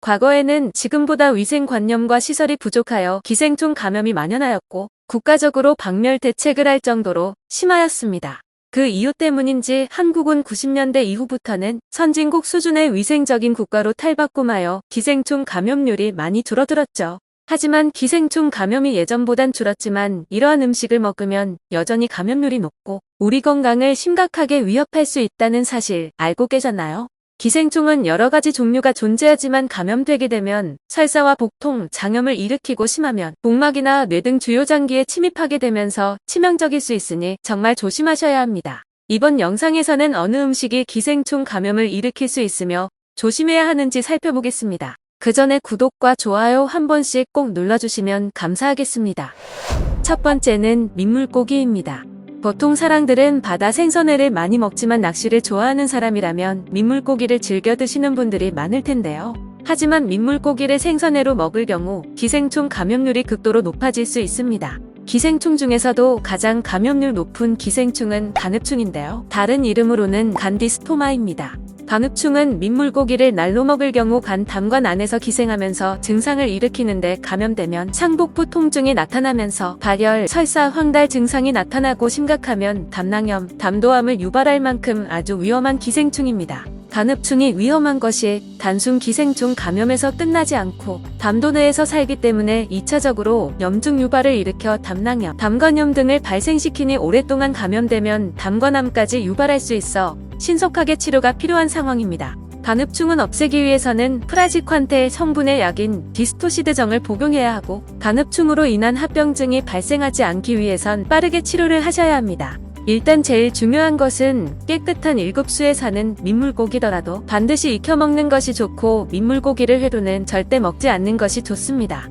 과거에는 지금보다 위생관념과 시설이 부족하여 기생충 감염이 만연하였고 국가적으로 박멸 대책을 할 정도로 심하였습니다. 그 이유 때문인지 한국은 90년대 이후부터는 선진국 수준의 위생적인 국가로 탈바꿈하여 기생충 감염률이 많이 줄어들었죠. 하지만 기생충 감염이 예전보단 줄었지만 이러한 음식을 먹으면 여전히 감염률이 높고 우리 건강을 심각하게 위협할 수 있다는 사실 알고 계셨나요? 기생충은 여러 가지 종류가 존재하지만 감염되게 되면 설사와 복통, 장염을 일으키고 심하면 복막이나 뇌 등 주요 장기에 침입하게 되면서 치명적일 수 있으니 정말 조심하셔야 합니다. 이번 영상에서는 어느 음식이 기생충 감염을 일으킬 수 있으며 조심해야 하는지 살펴보겠습니다. 그 전에 구독과 좋아요 한 번씩 꼭 눌러주시면 감사하겠습니다. 첫 번째는 민물고기입니다. 보통 사람들은 바다 생선회를 많이 먹지만 낚시를 좋아하는 사람이라면 민물고기를 즐겨 드시는 분들이 많을 텐데요. 하지만 민물고기를 생선회로 먹을 경우 기생충 감염률이 극도로 높아질 수 있습니다. 기생충 중에서도 가장 감염률 높은 기생충은 간흡충인데요. 다른 이름으로는 간디스토마입니다. 간흡충은 민물고기를 날로 먹을 경우 간 담관 안에서 기생하면서 증상을 일으키는데 감염되면 창복부 통증이 나타나면서 발열, 설사, 황달 증상이 나타나고 심각하면 담낭염, 담도암을 유발할 만큼 아주 위험한 기생충입니다. 간흡충이 위험한 것이 단순 기생충 감염에서 끝나지 않고 담도 내에서 살기 때문에 2차적으로 염증 유발을 일으켜 담낭염, 담관염 등을 발생시키니 오랫동안 감염되면 담관암까지 유발할 수 있어 신속하게 치료가 필요한 상황입니다. 간흡충은 없애기 위해서는 프라지퀀테 성분의 약인 디스토시드정을 복용해야 하고 간흡충으로 인한 합병증이 발생하지 않기 위해선 빠르게 치료를 하셔야 합니다. 일단 제일 중요한 것은 깨끗한 일급수에 사는 민물고기더라도 반드시 익혀 먹는 것이 좋고 민물고기를 회로는 절대 먹지 않는 것이 좋습니다.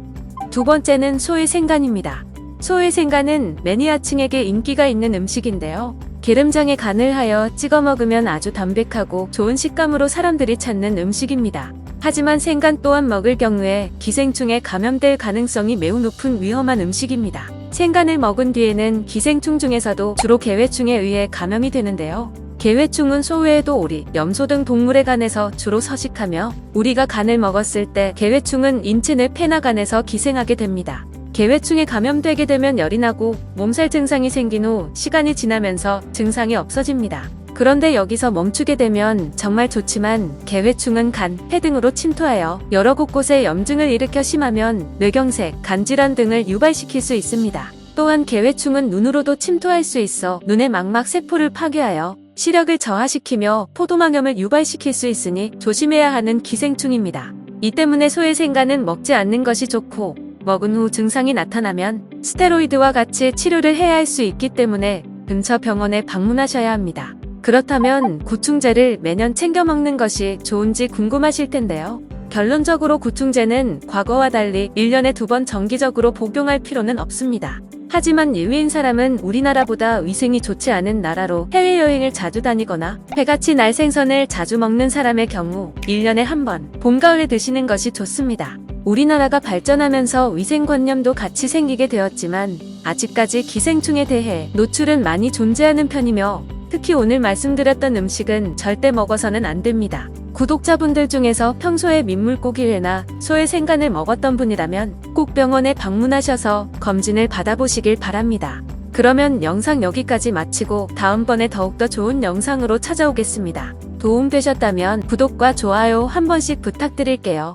두 번째는 소의 생간입니다. 소의 생간은 매니아층에게 인기가 있는 음식인데요. 기름장에 간을 하여 찍어 먹으면 아주 담백하고 좋은 식감으로 사람들이 찾는 음식입니다. 하지만 생간 또한 먹을 경우에 기생충에 감염될 가능성이 매우 높은 위험한 음식입니다. 생간을 먹은 뒤에는 기생충 중에서도 주로 개회충에 의해 감염이 되는데요. 개회충은 소 외에도 오리, 염소 등 동물의 간에서 주로 서식하며 우리가 간을 먹었을 때 개회충은 인체 내 폐나 간에서 기생하게 됩니다. 개회충에 감염되게 되면 열이 나고 몸살 증상이 생긴 후 시간이 지나면서 증상이 없어집니다. 그런데 여기서 멈추게 되면 정말 좋지만 개회충은 간, 폐 등으로 침투하여 여러 곳곳에 염증을 일으켜 심하면 뇌경색, 간질환 등을 유발시킬 수 있습니다. 또한 개회충은 눈으로도 침투할 수 있어 눈의 망막 세포를 파괴하여 시력을 저하시키며 포도망염을 유발시킬 수 있으니 조심해야 하는 기생충입니다. 이 때문에 소의 생간은 먹지 않는 것이 좋고 먹은 후 증상이 나타나면 스테로이드와 같이 치료를 해야 할 수 있기 때문에 근처 병원에 방문하셔야 합니다. 그렇다면 구충제를 매년 챙겨 먹는 것이 좋은지 궁금하실 텐데요. 결론적으로 구충제는 과거와 달리 1년에 두 번 정기적으로 복용할 필요는 없습니다. 하지만 예외인 사람은 우리나라보다 위생이 좋지 않은 나라로 해외여행을 자주 다니거나 회같이 날 생선을 자주 먹는 사람의 경우 1년에 한 번 봄, 가을에 드시는 것이 좋습니다. 우리나라가 발전하면서 위생관념도 같이 생기게 되었지만 아직까지 기생충에 대해 노출은 많이 존재하는 편이며 특히 오늘 말씀드렸던 음식은 절대 먹어서는 안 됩니다. 구독자분들 중에서 평소에 민물고기회나 소의 생간을 먹었던 분이라면 꼭 병원에 방문하셔서 검진을 받아보시길 바랍니다. 그러면 영상 여기까지 마치고 다음번에 더욱더 좋은 영상으로 찾아오겠습니다. 도움되셨다면 구독과 좋아요 한 번씩 부탁드릴게요.